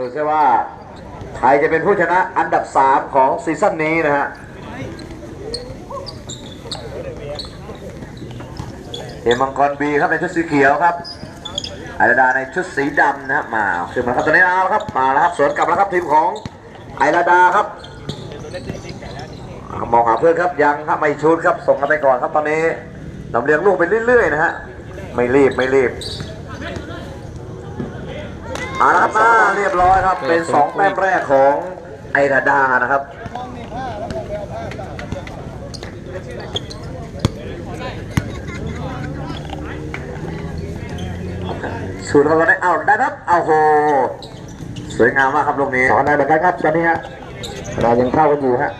ดูซิว่าใครจะเป็นผู้ชนะอันดับ 3 ของซีซั่นนี้นะฮะเอมังกรบีครับในชุดสีเขียวครับไอราดาในชุดสีดำนะฮะมาขึ้นมาครับตอนนี้เอาละครับมาแล้วครับสวนกลับแล้วครับทีมของไอราดาครับมองหาเพื่อนครับยังครับไม่ชูดครับส่งกันไปก่อนครับตอนนี้ลำเลียงลูกไปเรื่อยๆนะฮะไม่รีบไม่รีบ อาละครับมาเรียบร้อยครับ เป็นสองแต้มแรกของไอราดานะครับสูตรเขาก็ได้เอาได้ครับเอาโหสวยงามมากครับลูกนี้สอนนายเหมือนกันครับตอนนี้ฮะเรายังเข้ากันอยู่ฮะ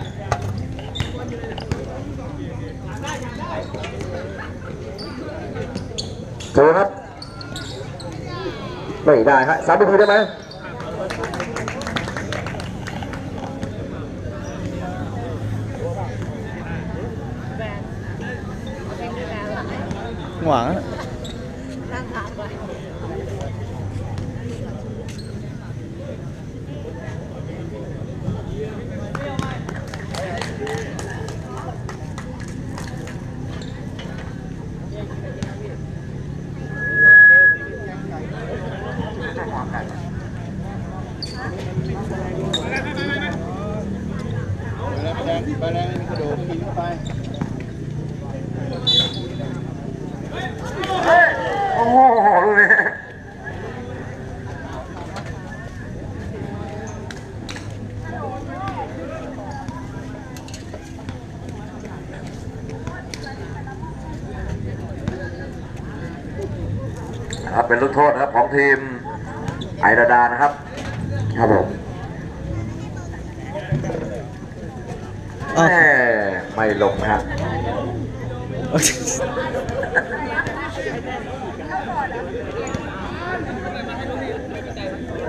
เจอครับ ไม่ได้ฮะสามประตูได้ไหมหวัง โอ้โหลูกนี้ นะครับเป็นลูกโทษนะครับของทีมไอราดานะครับ ครับผมแม่ไม่ลงนะครับ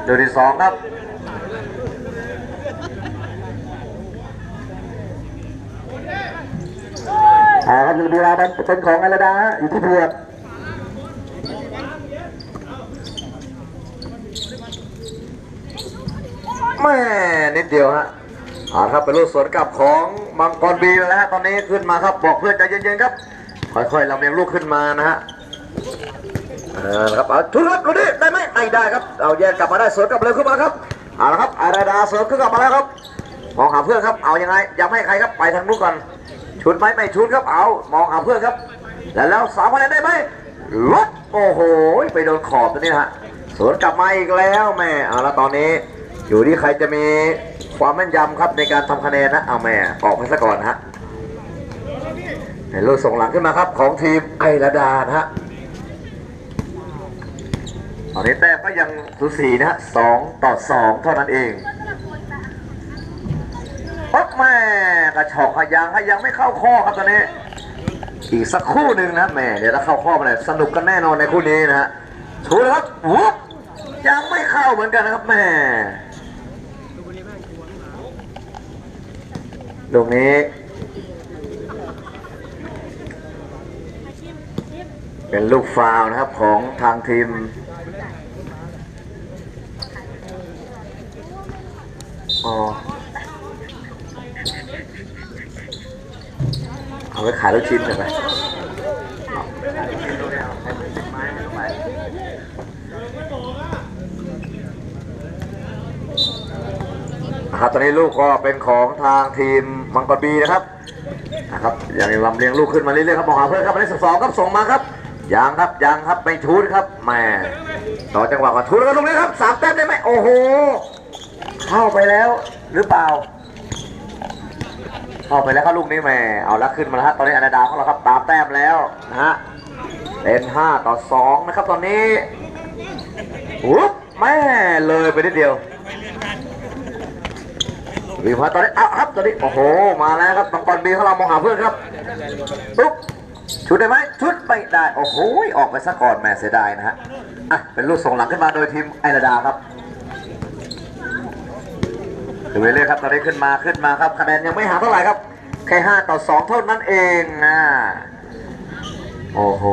เดือนที่สองครับอ่าครับอยู่ดีลาเป็นเป็นของอลดาฮะอยู่ที่เผือก แม่นิดเดียวฮะเอาละครับเป็นลูกสวนกลับของมังกรบีแล้วฮะตอนนี้ขึ้นมาครับบอกเพื่อนใจเย็นๆครับ ค่อยๆลำเลียงลูกขึ้นมานะฮะเออครับเอาทุนครับดูดิได้ไหมไม่ได้ครับเอาแยกกลับมาได้สวนกลับเลยขึ้นมาครับเอาละครับอาราดาสวนขึ้นกลับมาแล้วครับมองหาเพื่อนครับเอายังไงยังไม่ให้ใครครับไปทางนู้นก่อนชุดไหมไม่ชุดครับเอามองหาเพื่อนครับ แล้วแล้วสามคะแนนได้ไหมลดโอ้โหไปโดนขอบตัวนี้ฮะสวนกลับมาอีกแล้วแม่เอาละตอนนี้ อยู่ที่ใครจะมีความแม่นยำครับในการทำคะแนนนะ เอาแม่ออกไปซะก่อนฮะเห็นลูกส่งหลังขึ้นมาครับ ของทีมไอราดานะฮะตอนนี้แต้มก็ยังสูสีนะฮะสองต่อสองเท่านั้นเองปั๊บแม่กระชอกขยังขยังไม่เข้าข้อครับตอนนี้ อีกสักคู่หนึ่งนะแม่เดี๋ยวถ้าเข้าข้อมาเลยสนุกกันแน่นอนในคู่นี้นะฮะชูเลยครับวุ๊บยังไม่เข้าเหมือนกันนะครับแม่ ตรงนี้ เป็นลูกฟาวนะครับของทางทีม อ๋อ เอาไว้ขายลูกชิ้นใช่ไหม นะครับตอนนี้ลูกก็เป็นของทางทีมมังกรบีนะครับนะครับยังลำเลียงลูกขึ้นมาเรื่อยๆครับมองหาเพื่อนครับมายเลขสิบสองครับส่งมาครับยังครับยังครับไม่ชูดครับแม่ต่อจังหวะก่อนชูดแล้วก็ลูกนี้ครับสามแต้มได้ไหมโอ้โหเข้าไปแล้วหรือเปล่า เข้าไปแล้วครับลูกนี้แม่เอาละขึ้นมาแล้วตอนนี้อนาดาของเราครับตามแต้มแล้วนะฮะเป็น5ต่อ2นะครับตอนนี้วุ๊บแม่เลยไปนิดเดียว วีพาตอนนี้เอาครับตอนนี้โอ้โหมาแล้วครับมังกรบีของเรามองหาเพื่อนครับปุ๊บชุดได้ไหมชุดไม่ได้โอ้โหออกไปซะก่อนแม่เสียดายนะฮะอะเป็นลูกส่งหลังขึ้นมาโดยทีมไอราดาครับดูไปเรื่อยครับตอนนี้ขึ้นมาขึ้นมาครับคะแนนยังไม่หาเท่าไหร่ครับแค่5ต่อ2เท่านั้นเองนะโอ้โห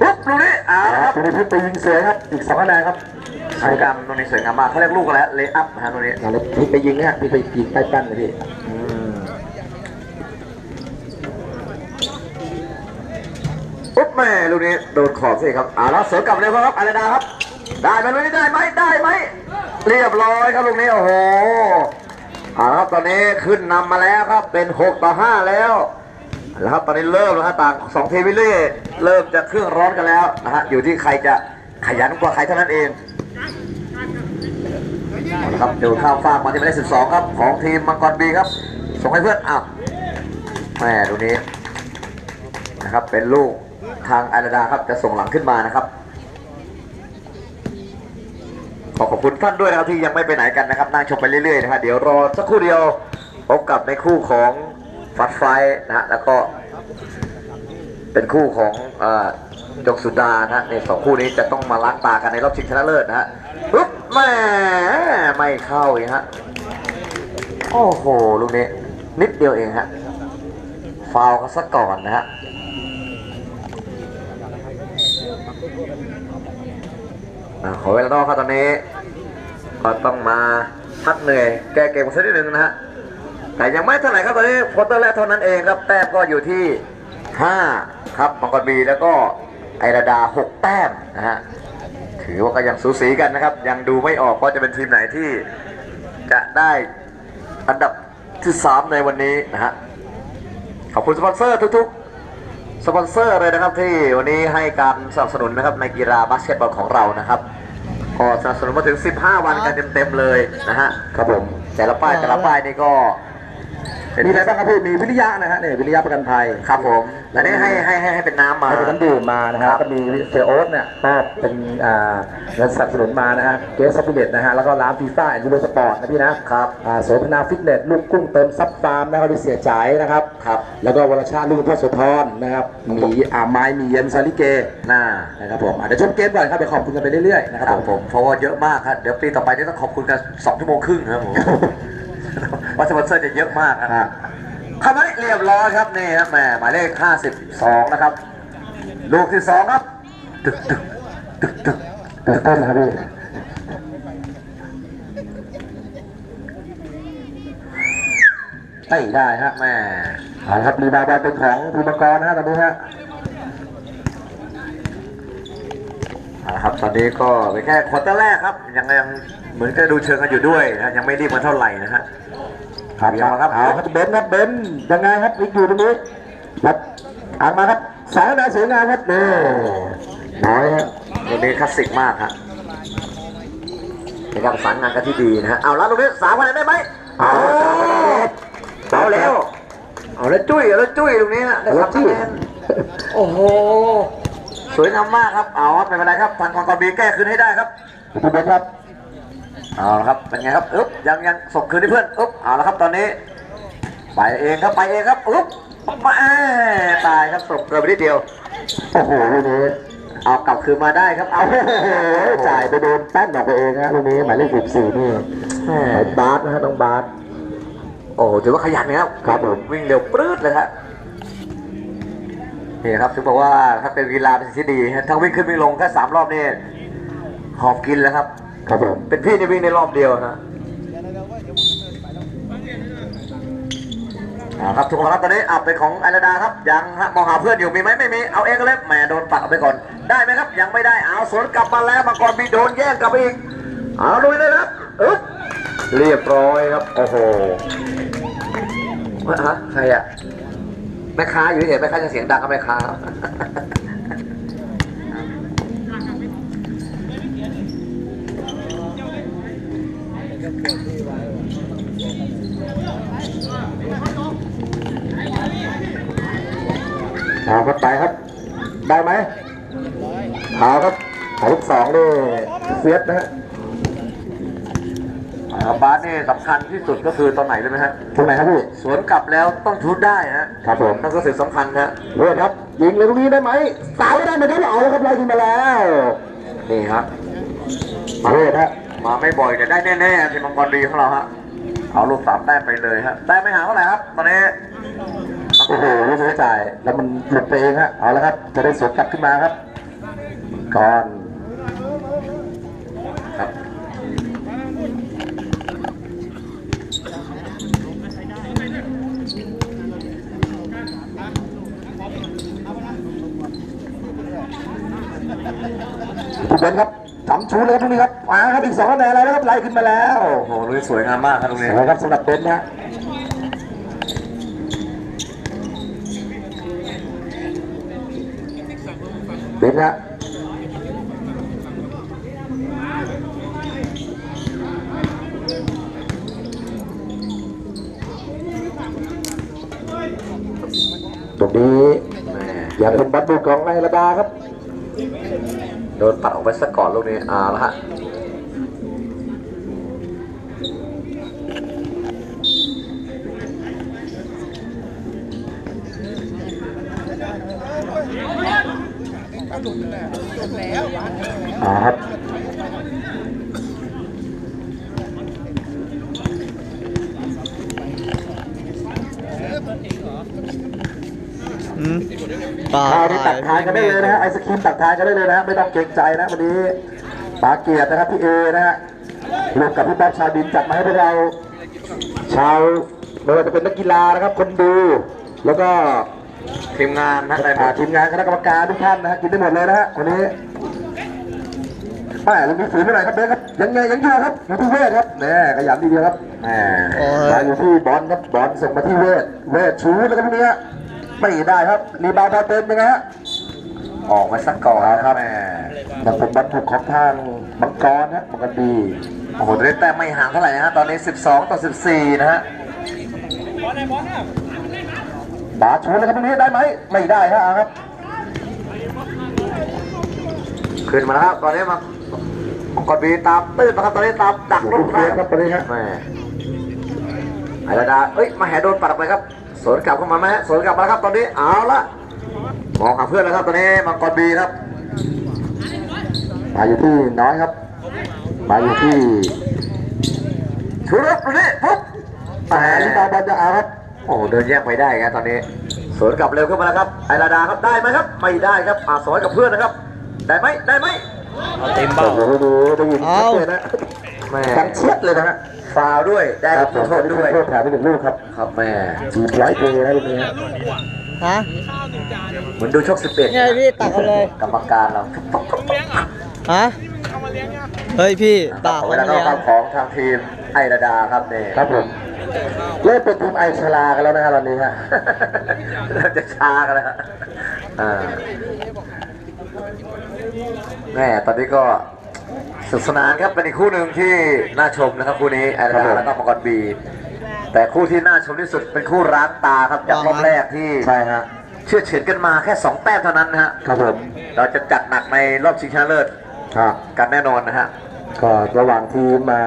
ปุ๊บลูกนี้เอาละครับทีนี้พิษไปยิงเสือครับอีกสองคะแนนครับ สวยงามตรงนี้สวยงามมากเขาเรียกลูกอะไรเลอัพนะฮะตรงนี้นั่นเลยพี่ไปยิงนะฮะพี่ไปยิงใต้แป้นเลยพี่อืมปุ๊บแม่ลูกนี้โดนขอบสิครับอ่าแล้วเสือกลับเร็วครับอาราดาครับ ได้ไหมลูกนี้ได้ไหมได้ไหมเรียบร้อยครับลูกนี้โอ้โหเอาละครับตอนนี้ขึ้นนำมาแล้วครับเป็น 6 ต่อ 5 แล้วแล้วครับตอนนี้เริ่มแล้วฮะต่างสองทีมวิลลี่เริ่มจะเครื่องร้อนกันแล้วนะฮะอยู่ที่ใครจะขยันกว่าใครเท่านั้นเอง เอละครับเดี๋ยวข้ามฟากมาที่หมายเลข12ครับ ของทีมมังกรบีครับ ส่งให้เพื่อนอ้าวแม่ดูนี้นะครับเป็นลูกทางอาราดาครับจะส่งหลังขึ้นมานะครับ ขอขอบคุณท่านด้วยนะครับที่ยังไม่ไปไหนกันนะครับนั่งชมไปเรื่อยๆนะครับเดี๋ยวรอสักครู่เดียวพบกับในคู่ของฟัดไฟนะฮะแล้วก็ เป็นคู่ของอจกสุดานะฮะในสองคู่นี้จะต้องมาล้างตากันในรอบชิงชนะเลิศนะฮะปุ๊บแม่ไม่เข้าอีกฮะโอ้โหลูกนี้นิดเดียวเองฮะฟาวกันซะก่อนนะฮะขอเวลานอกครับตอนนี้ ก็ต้องมาพักเหนื่อยแก้เกมสักนิดหนึ่งนะฮะแต่ยังไม่เท่าไหร่ครับตอนนี้โควอเตอร์แรกเท่านั้นเองครับแต้มก็อยู่ที่ 5 ครับมังกรบีแล้วก็ไอราดา6แต้มนะฮะถือว่าก็ยังสูสีกันนะครับ ยังดูไม่ออกว่าจะเป็นทีมไหนที่จะได้อันดับที่3ในวันนี้นะฮะขอบคุณสปอนเซอร์ทุกๆสปอนเซอร์เลยนะครับที่วันนี้ให้การสนับสนุนนะครับในกีฬาบาสเกตบอลของเรานะครับก็สนับสนุนมาถึง 15 วันกันเต็มๆเลยนะฮะครับผมแต่ละป้ายแต่ละป้ายนี่ก็ มีอะไรบ้างครับพี่มีวิริยะนะฮะเนี่ยวิริยะประกันภัยครับผมอันนี้ให้ให้ให้ให้เป็นน้ำมาให้เป็นน้ำดื่มมานะฮะครับก็มีเซโอ๊ตเนี่ยก็เป็นอ่าเงินสนับสนุนมานะฮะเกสซัพพลิเมตนะฮะแล้วก็ร้านฟีฟ่าแอนด์ยูโรสปอร์ตนะพี่นะครับอ่าโสพนาฟิตเนสลูกกุ้งเติมซับฟาร์มนะครับที่เสียใจายนะครับครับแล้วก็วรชาติลูกพ่อโสธรนะครับมีอาไม้มีเย็นซาลิเกหน้านะครับผมอะเดี๋ยวชมเกมก่อนครับเดี๋ยวขอบคุณกันไปเรื่อยๆนะคครัรับบผมเพราะว่าเยอะมากครับเดี๋ยวปีต่อไปนี่ต้องขอบคุณกันสองชั่วโมงครึ่งนะครับผม ว่าสปอนเซอร์จะเยอะมากครับอะคำนี้เรียบร้อยครับนี่ครับแหมหมายเลข 52 นะครับ ลูกที่2ครับตึกตึกตึกตึกตื่นเต้นนะครับพี่ไม่ได้ฮะแหม่เอาละครับรีบาวด์บอลเป็นของภูมิมังกรนะฮะตอนนี้ฮะเอาละครับตอนนี้ก็เป็นแค่ควอเตอร์แรกครับ ยังยังเหมือนกับดูเชิงกันอยู่ด้วยนะยังไม่รีบมาเท่าไหร่นะฮะ ครับเดี๋ยวมาครับเอาครับเบนซ์ครับเบนซ์ยังไงครับวิกอยู่ตรงนี้ครับอ่านมาครับสาวนาสวยงามครับนี่น้อยฮะวันนี้คลาสสิกมากฮะเป็นการประสานงานกันที่ดีนะฮะเอาแล้วตรงนี้สามคะแนนได้ไหมเอาเอาแล้วเอาแล้วจุ้ยเอาแล้วจุ้ยตรงนี้นะได้สามคะแนนโอ้โหสวยงามมากครับเอาครับไม่เป็นไรครับทางกองกบีแก้คืนให้ได้ครับคุณเบนซ์ครับ เอาละครับเป็นไงครับอึ๊บยังยังส่งคืนให้เพื่อนอึ๊บเอาละครับตอนนี้ ไปเองครับไปเองครับอึ๊บมาแอ้ตายครับส่งเกินไปนิดเดียวโอ้โหลูกนี้เอากลับคืนมาได้ครับเอาโอ้โหจ่ายไปโดนแป้นออกไปเองฮะลูกนี้หมายเลขสิบสี่นี่แม่บาสนะฮะต้องบาสโอ้โหถือว่าขยันนะครับครับผมวิ่งเร็วปรื๊ดเลยครับนี่ครับถึงบอกว่าถ้าเป็นกีฬาเป็นสิ่งที่ดีฮะทั้งวิ่งขึ้นวิ่งลงแค่สามรอบนี่หอบกินแล้วครับ ครับผมเป็นพี่นี่วิ่งในรอบเดียวนะเอาครับทุกคนครับตอนนี้อับเป็นของไอราดาครับ ยังฮะมองหาเพื่อนอยู่มีไหมไม่มีเอาเองก็เลยแหมโดนปักเอาไปก่อน ได้ไหมครับ ยังไม่ได้เอาสวนกลับมาแล้วมาก่อนมีโดนแย่งกลับอีกเอาลุยเลยนะครับอึ๊บเรียบร้อยครับโอ้โหฮะใครอะแม่ค้าอยู่เฉยๆแม่ค้าจะเสียงดังก็แม่ค้า เอาครับไปครับ ได้ไหมเอาครับหมายเลขสองนี่เฟียสนะฮะอ่าบาสนี่สำคัญที่สุดก็คือตอนไหนรู้ไหมฮะตรงไหนครับพี่สวนกลับแล้วต้องชุดได้ฮะครับผมนั่นก็สิ่งสำคัญนะเวทครับยิงเลยตรงนี้ได้ไหมสาวไม่ได้ไหมครับเอาแล้วครับไล่ยิงมาแล้วนี่ครับเวทฮะมาไม่บ่อยแต่ได้แน่ๆทีมมังกรดีของเราฮะเอาลูกสามแต้มไปเลยฮะได้ไม่หาเท่าไหร่ครับ ตอนนี้ โอ้โหลูกนี้จ่าย แล้วมันหลุดไปเองฮะเอาล้วครับ จะได้สวนกลับขึ้นมาครับก่อนครับทุกคนครับทำชูเลยครับตรงนี้ครับมาครับอีกสองคะแนนแล้วนะครับไล่ขึ้นมาแล้ว โอ้โหลุยสวยงามมากครับตรงนี้วยครับสำหรับเบนซ์นะฮะ เบ็ดละฮะตรงนี้อย่าเป็นบัตรบุกของนายระดาครับ โดนปัดออกไปซะก่อนลูกนี้อ่าละฮะ อ่าครับปลาข้าวนี่ตักทานกันได้เลยนะฮะไอศครีมตักทานกันได้เลยนะฮะไม่ต้องเกรงใจนะวันนี้ปาเกียรตินะครับพี่เอนะฮะรวมกับพี่ป๊อบชาวดินจัดมาให้พวกเราชาวไม่ว่าจะเป็นนักกีฬานะครับคนดูแล้วก็ ทีมงานนะได้หมอ่าดทีมงานคณะกรรมการทุกท่านนะฮะกินได้หมดเลยนะฮะวันนี้แม่เรามีฝืนไปหน่อยครับเบสครับยังไงยังอยู่ครับอยู่ที่เวทครับแน่ขยันดีเดียวครับแหมมาอยู่ที่บอลครับบอลส่งมาที่เวทเวทชูนะครับพวกนี้ฮะไม่ได้ครับรีบาวด์บอลเต็มยังไงฮะออกมาซะก่อนนะครับแหม่ยังเป็นบรรทุกของทางมังกรนะมังกรดีโอ้โหได้แต้มไม่ห่างเท่าไหร่นะฮะตอนนี้ 12 ต่อ 14 นะฮะ บาชูนะครับตรงนี้ได้ไหมไม่ได้ฮะอ่าครับขึ้นมาแล้วครับตอนนี้มามังกรบีตามตื้นนะครับตอนนี้ตามดักอยู่ลูที่กเฟได้สครับตอนนี้ฮะแม่ไอระดาเอ้ยมาแหโดนปัดออกไปครับสวนกลับเข้ามาไหมฮะสวนกลับมาแล้วครับตอนนี้เอาละมองหาเพื่อนแล้วครับตอนนี้มังกรบีครับ มาอยู่ที่น้อยครับ มาอยู่ที่ชูรถตรงนี้ปุ๊บแหมรีบาวด์บอลจะเอาครับ โอ้โหเดินแยกไปได้ครับตอนนี้สวนกลับเร็วขึ้นมาแล้วครับไอระดาครับได้ไหมครับไม่ได้ครับอาสอยกับเพื่อนนะครับ ได้ไหมได้ไหมเอาเต็มเบ้าโอ้โหดูได้ยินชัดเจนนะแม่ดังเชียดเลยนะฮะฟาวล์ด้วยได้ครับจุดโทษด้วยโทษแถมไปหนึ่งลูกครับครับแม่จีบไลท์เพลย์นะลูกนี้ฮะฮะเหมือนดูชกสิบเอ็ดเนี่ยพี่ตักเอาเลยกรรมการเราฮะเฮ้ยพี่ตักเวเอาลามาก็เลี้ยงเข้าของทางทีมไอระดาครับเนี่ยครับผม เริ่มเป็นทีมไอชลากันแล้วนะฮะตอนนี้ฮะเริ่มจะช้ากันแล้วฮะอ่าแม่ตอนนี้ก็สนุกสนานครับเป็นอีกคู่หนึ่งที่น่าชมนะครับคู่นี้ไอระครัดาบผมแล้วก็มังกรบี แต่คู่ที่น่าชมที่สุดเป็นคู่ร้างตาครับจากรอบแรกที่ใช่ฮะเชื่อดเฉือนกันมาแค่สองแต้มเท่านั้นนะฮะครับผมเราจะจัดหนักในรอบชิงชนะเลิศครับกันแน่นอนนะฮะก็ระหว่างทีมมา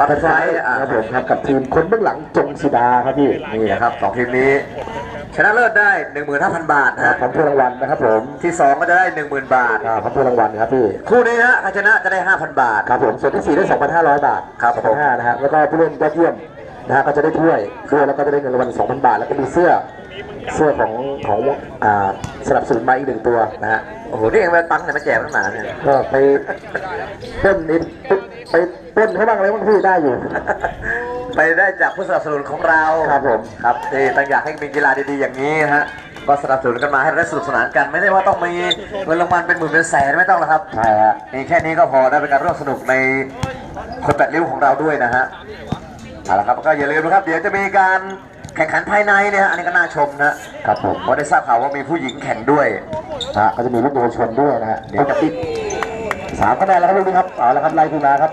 ตัดไฟอะครับผมครับกับทีมคนเบื้องหลังจงศิดาครับพี่นี่นะครับสองทีมนี้ ชนะเลิศได้15,000บาทนะครัฮะบพร้อมถ้วยรางวัลนะครับผมที่2ก็จะได้10,000บาทอ่าพร้อมถ้วยรางวัลครับพี่คู่นี้ฮะใครชนะจะได้5,000บาทครับผมส่วนที่สี่ได้2,500บาทครับผม2,500นะฮะแล้วก็ผู้เล่นยอดเยี่ยมนะฮะก็จะได้ถ้วยด้วยแล้วก็จะได้เงินรางวัล2,000บาท แล้วก็มีเสื้อเสื้อของของอ่าสนับสนุนมาอีกหนึ่งตัวนะฮะโอ้โหนี่เองไปตังค์เนี่ยมาแจกตั้งนานเนี่ยก็ไปปล้นนิด ไปปล้นเขาบ้างอะไรบ้างพี่ได้อยู่ ไปได้จากผู้สนับสนุนของเราครับผม ครับที่ตั้งอยากให้มีกีฬาดีๆอย่างนี้นะฮะก็สนับสนุนกันมาให้เราได้สนุกสนานกันไม่ได้ว่าต้องมีเงินรางวัลเป็นหมื่นเป็นแสนไม่ต้องหรอกครับใช่ฮะมีแค่นี้ก็พอได้เป็นการร่วมสนุกในคนแปดริ้วของเราด้วยนะฮะเอาละครับก็อย่าลืมนะครับ เดี๋ยวจะมีการแข่งขันภายในเนี่ยฮะอันนี้ก็น่าชมนะครับผมเพราะได้ทราบข่าวว่ามีผู้หญิงแข่งด้วยนะฮะก็จะมีลูกเยาวชนด้วยนะฮะเดี๋ยวจะปิด สามคะแนนแล้วครับลูกนี้ครับเอาละครับไล่ขึ้นมาครับ